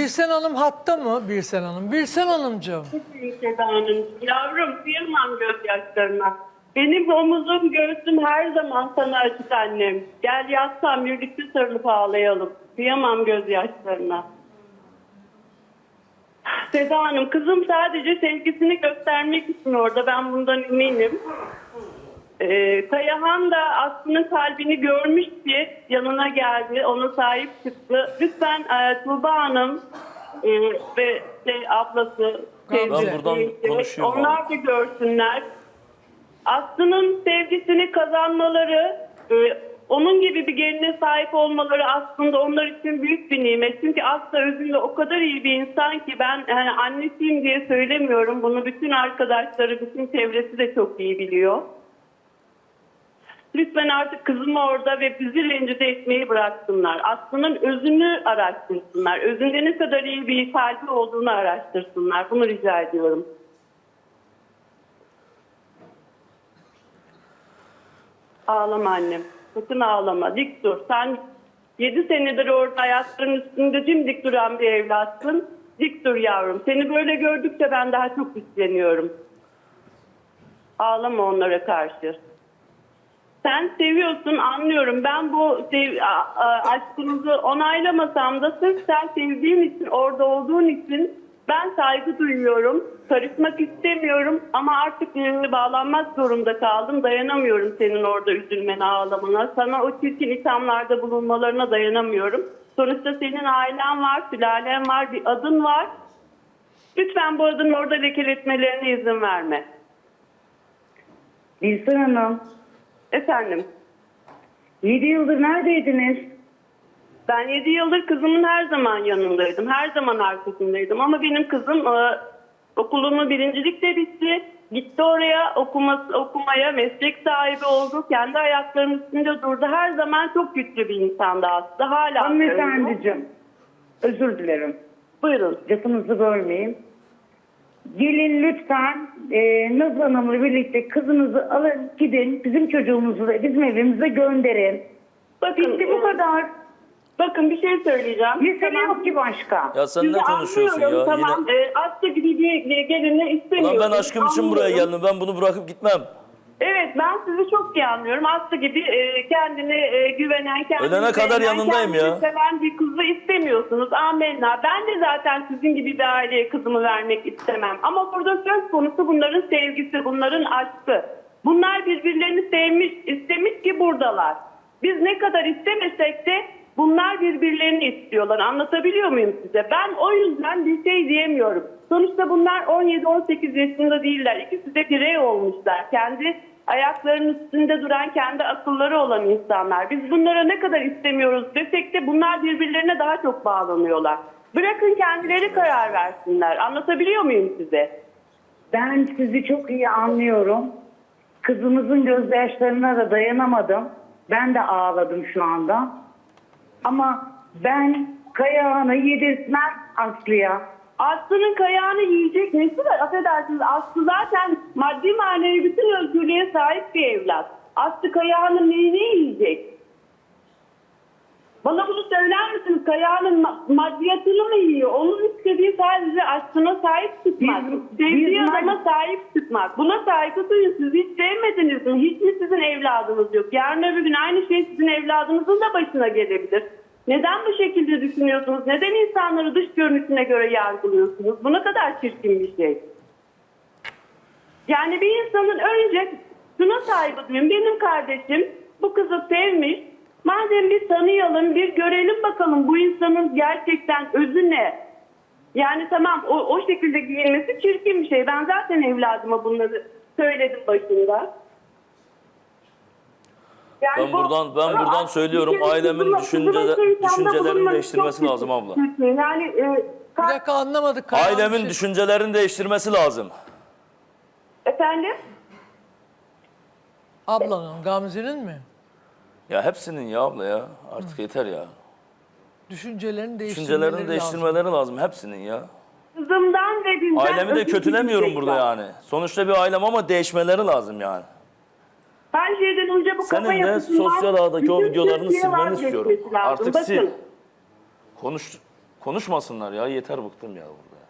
Birsen Hanım hatta mı? Birsen Hanım. Birsen Hanımcığım. Seda Hanım. Yavrum kıyamam gözyaşlarına. Benim omuzum göğsüm her zaman sana açık annem. Gel yatsam birlikte sarılıp ağlayalım. Kıyamam gözyaşlarına. Seda Hanım kızım sadece sevgisini göstermek için orada ben bundan eminim. Ee, Kayahan da Aslı'nın kalbini görmüş ki yanına geldi, ona sahip çıktı. Lütfen e, Tuğba Hanım e, ve şey, ablası, Ben teyze, buradan teyze, konuşuyorum onlar da görsünler. Aslı'nın sevgisini kazanmaları, e, onun gibi bir geline sahip olmaları aslında onlar için büyük bir nimet. Çünkü Aslı özünde o kadar iyi bir insan ki ben yani annesiyim diye söylemiyorum. Bunu bütün arkadaşları, bütün çevresi de çok iyi biliyor. Lütfen artık kızımı orada ve bizi rencide etmeyi bıraksınlar. Aslı'nın özünü araştırsınlar. Özünde ne kadar iyi bir kalbi olduğunu araştırsınlar. Bunu rica ediyorum. Ağlama annem. Sakın ağlama. Dik dur. Sen 7 senedir orada ayaklarının üstünde dimdik duran bir evlatsın. Dik dur yavrum. Seni böyle gördükçe ben daha çok güçleniyorum. Ağlama onlara karşı. Sen seviyorsun anlıyorum. Ben bu sev, aşkınızı onaylamasam da sırf sen sevdiğin için orada olduğun için ben saygı duyuyorum. Karışmak istemiyorum ama artık benimle bağlanmak zorunda kaldım. Dayanamıyorum senin orada üzülmene, ağlamana. Sana o çirkin ithamlarda bulunmalarına dayanamıyorum. Sonuçta senin ailen var, sülalen var, bir adın var. Lütfen bu adını orada lekeletmelerine izin verme. Bilsen Hanım, Efendim? 7 yıldır neredeydiniz? Ben 7 yıldır kızımın her zaman yanındaydım. Her zaman arkasındaydım. Ama benim kızım e, okulumu birincilikle bitti. Gitti oraya okuması, okumaya, meslek sahibi oldu. Kendi ayaklarının üstünde durdu. Her zaman çok güçlü bir insandı aslında. Hala. Hanımefendiciğim, özür dilerim. Buyurun. Lafınızı bölmeyeyim. Gelin lütfen e, Nazlı Hanım'la birlikte kızınızı alın gidin bizim çocuğumuzu da bizim evimize gönderin. Bakın, Bitti bu e, kadar. bakın bir şey söyleyeceğim. Mesele Tamam. yok ki başka. Ya sen Sizi ne konuşuyorsun ya? Tamam. Yine... E, Aslı gibi bir gelini istemiyorum. Ulan ben aşkım için buraya Anlıyorum. geldim. Ben bunu bırakıp gitmem. Evet ben sizi çok iyi anlıyorum. Aslı gibi e, kendine e, güvenen, kendine Ölene kadar beğenen, yanındayım kendini ya. seven bir kızı istemiyorsunuz. Amenna. Ben de zaten sizin gibi bir aileye kızımı vermek istemem. Ama burada söz konusu bunların sevgisi, bunların aşkı. Bunlar birbirlerini sevmiş, istemiş ki buradalar. Biz ne kadar istemesek de bunlar birbirlerini istiyorlar. Anlatabiliyor muyum size? Ben o yüzden bir şey diyemiyorum. Sonuçta bunlar 17-18 yaşında değiller. İkisi de birey olmuşlar. Kendi ayaklarının üstünde duran, kendi akılları olan insanlar. Biz bunlara ne kadar istemiyoruz desek de bunlar birbirlerine daha çok bağlanıyorlar. Bırakın kendileri karar versinler. Anlatabiliyor muyum size? Ben sizi çok iyi anlıyorum. Kızımızın gözyaşlarına da dayanamadım. Ben de ağladım şu anda. Ama ben Kayahan'ı yedirtmem Aslı'ya. Aslı'nın kayağını yiyecek nesi var? Affedersiniz Aslı zaten maddi manevi bütün özgürlüğe sahip bir evlat. Aslı kayağının neyini yiyecek? Bana bunu söyler misiniz? Kayağının ma- maddiyatını mı yiyor? Onun istediği sadece aslına sahip çıkmak. Sevdiği adama sahip çıkmak. Buna saygı duyun. Siz hiç sevmediniz mi? Hiç mi sizin evladınız yok? Yarın öbür gün aynı şey sizin evladınızın da başına gelebilir. Neden bu şekilde düşünüyorsunuz? Neden insanları dış görünüşüne göre yargılıyorsunuz? Bu ne kadar çirkin bir şey. Yani bir insanın önce şuna saygı duyun. Benim kardeşim bu kızı sevmiş. Madem bir tanıyalım, bir görelim bakalım bu insanın gerçekten özü ne? Yani tamam o, o şekilde giyinmesi çirkin bir şey. Ben zaten evladıma bunları söyledim başında. Yani Ben bu- buradan ben buradan söylüyorum ailemin kızıma- düşüncele, kızıma şu ithamda düşüncelerini değiştirmesi lazım abla. Yani e, Bir dakika anlamadık. Kayahan Ailemin şey- düşüncelerini değiştirmesi lazım. efendim Ablanın, Gamze'nin mi? Ya hepsinin ya abla ya. Artık yeter ya. Düşüncelerini değiştirmeleri Düşüncelerini lazım. değiştirmeleri lazım. Hepsinin ya. kızımdan ve bizden Ailemi de özür kötülemiyorum burada dileyecekler. yani. Sonuçta bir ailem ama değişmeleri lazım yani. Her önce bu kafa Senin de yapısından sosyal ağdaki o bütün videolarını Türkiye silmeni vazgeçmesi istiyorum. lazım. Artık Bakın, sil. Konuş. Konuşmasınlar ya yeter bıktım ya burada. ya.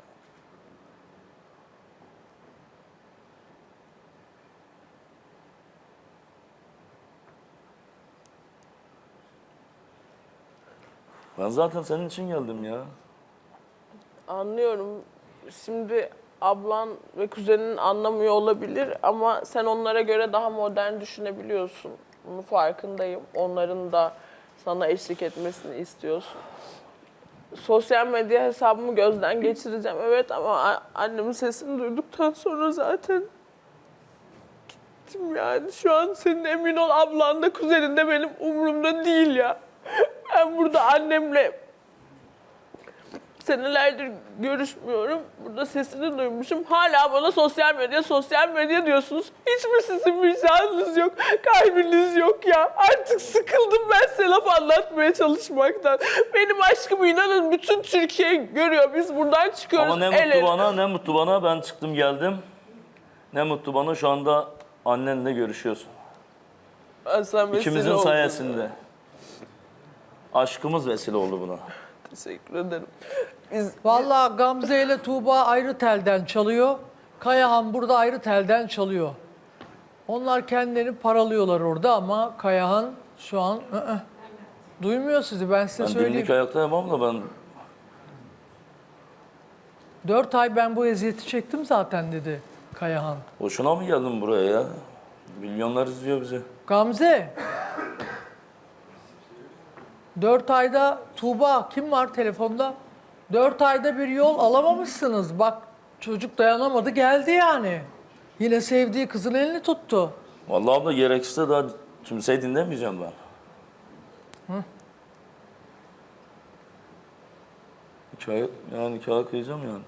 Ben zaten senin için geldim ya. Anlıyorum. Şimdi ablan ve kuzenin anlamıyor olabilir ama sen onlara göre daha modern düşünebiliyorsun. Bunun farkındayım. Onların da sana eşlik etmesini istiyorsun. Sosyal medya hesabımı gözden geçireceğim evet ama annemin sesini duyduktan sonra zaten gittim yani. Şu an senin emin ol ablan da kuzenin de benim umurumda değil ya. Ben burada annemle senelerdir görüşmüyorum. Burada sesini duymuşum. Hala bana sosyal medya, sosyal medya diyorsunuz. Hiç mi sizin vicdanınız yok, kalbiniz yok ya? Artık sıkıldım ben size laf anlatmaya çalışmaktan. Benim aşkımı inanın bütün Türkiye görüyor. Biz buradan çıkıyoruz. Ama ne mutlu ele. bana, ne mutlu bana. Ben çıktım geldim. Ne mutlu bana şu anda annenle görüşüyorsun. Vesile İkimizin sayesinde. Aşkımız vesile oldu buna. Teşekkür ederim. Biz Vallahi Gamze ile Tuğba ayrı telden çalıyor. Kayahan burada ayrı telden çalıyor. Onlar kendilerini paralıyorlar orada ama Kayahan şu an ı-ı, duymuyor sizi ben size Ben söyleyeyim. dimdik ayakta yapamam da ben Dört ay ben bu eziyeti çektim zaten dedi Kayahan. boşuna mı geldim buraya ya? Milyonlar izliyor bizi. Gamze. Dört ayda Tuğba kim var telefonda? Dört ayda bir yol alamamışsınız. Bak çocuk dayanamadı geldi yani. Yine sevdiği kızın elini tuttu. Vallahi abla gerekirse daha kimseyi dinlemeyeceğim ben. Hikaye, yani nikah kıyacağım yani.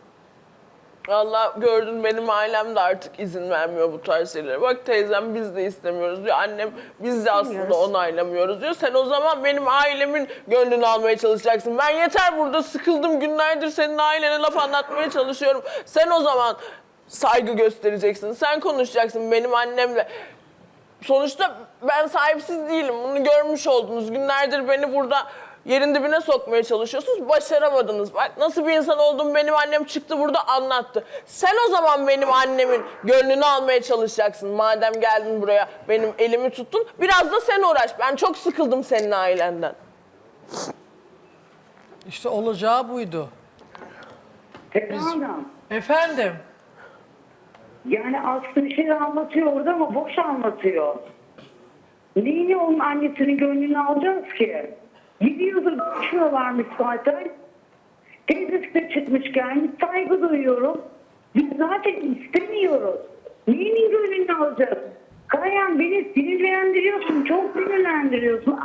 Allah gördün benim ailem de artık izin vermiyor bu tarz şeylere. Bak teyzem biz de istemiyoruz diyor. Annem biz de aslında onaylamıyoruz diyor. Sen o zaman benim ailemin gönlünü almaya çalışacaksın. Ben yeter burada sıkıldım günlerdir senin ailene laf anlatmaya çalışıyorum. Sen o zaman saygı göstereceksin. Sen konuşacaksın benim annemle. Sonuçta ben sahipsiz değilim. Bunu görmüş oldunuz. Günlerdir beni burada yerin dibine sokmaya çalışıyorsunuz. Başaramadınız. Bak nasıl bir insan olduğumu benim annem çıktı burada anlattı. Sen o zaman benim annemin gönlünü almaya çalışacaksın. Madem geldin buraya benim elimi tuttun. Biraz da sen uğraş. Ben çok sıkıldım senin ailenden. İşte olacağı buydu. Hanım, Efendim. yani Aslı bir şey anlatıyor orada ama boş anlatıyor. Neyini onun annesinin gönlünü alacağız ki? Gidiyordur konuşuyorlarmış zaten. Teyzesi de çıkmış gelmiş saygı duyuyorum. Biz zaten istemiyoruz. Neyinin gönlünü alacağız? Kayan beni sinirlendiriyorsun, çok sinirlendiriyorsun.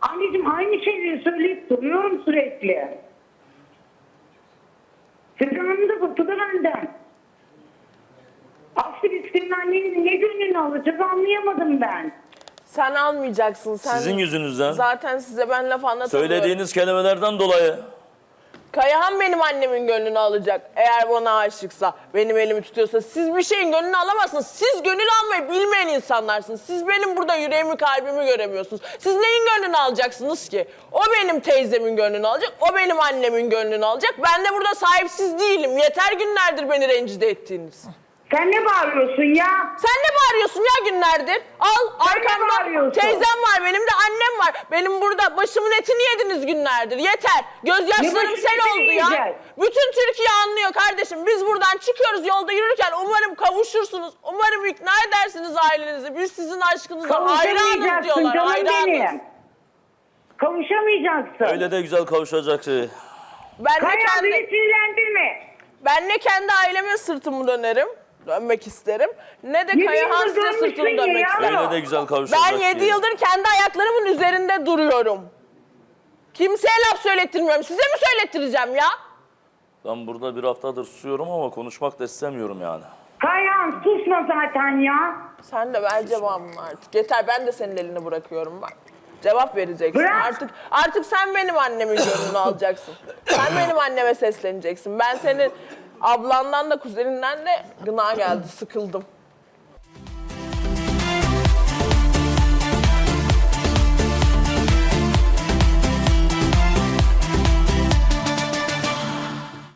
Anneciğim aynı şeyleri söyleyip duruyorum sürekli. Seda Hanım da bıktılar benden. Aslı biz senin ne gönlünü alacağız anlayamadım ben. Sen almayacaksın. Sen Sizin yüzünüzden. Zaten size ben laf anlatamıyorum. Söylediğiniz kelimelerden dolayı. Kayahan benim annemin gönlünü alacak. Eğer bana aşıksa, benim elimi tutuyorsa. Siz bir şeyin gönlünü alamazsınız. Siz gönül almayı bilmeyen insanlarsınız. Siz benim burada yüreğimi, kalbimi göremiyorsunuz. Siz neyin gönlünü alacaksınız ki? O benim teyzemin gönlünü alacak, o benim annemin gönlünü alacak. Ben de burada sahipsiz değilim. Yeter günlerdir beni rencide ettiğiniz. Sen ne bağırıyorsun ya? Sen ne bağırıyorsun ya günlerdir? Al Sen ne bağırıyorsun? teyzem var, benim de annem var. Benim burada başımın etini yediniz günlerdir. Yeter. Gözyaşlarım başımın sel etini oldu ya. yiyeceğiz? Bütün Türkiye anlıyor kardeşim. Biz buradan çıkıyoruz yolda yürürken umarım kavuşursunuz. Umarım ikna edersiniz ailenizi. Biz sizin aşkınıza hayranız Kavuşamayacaksın diyorlar. canım Hayranız. benim. Kavuşamayacaksın. Öyle de güzel kavuşacak şey. Ben de, Kayan kendi, beni sinirlendirme. ben ne kendi aileme sırtımı dönerim. Dönmek isterim. Ne de Yedi Kayahan yıldır size sırtını ya dönmek ya. isterim. Öyle de güzel kavuşacak Ben 7 diye. yıldır kendi ayaklarımın üzerinde duruyorum. Kimseye laf söylettirmiyorum. Size mi söylettireceğim ya? Ben burada bir haftadır susuyorum ama konuşmak da istemiyorum yani. Kayan susma zaten ya. Sen de ver cevabını artık. Yeter ben de senin elini bırakıyorum bak. Cevap vereceksin. Bırak. Artık artık sen benim annemin gönlünü alacaksın. Sen benim anneme sesleneceksin. Ben senin ablandan da kuzeninden de gına geldi. Sıkıldım.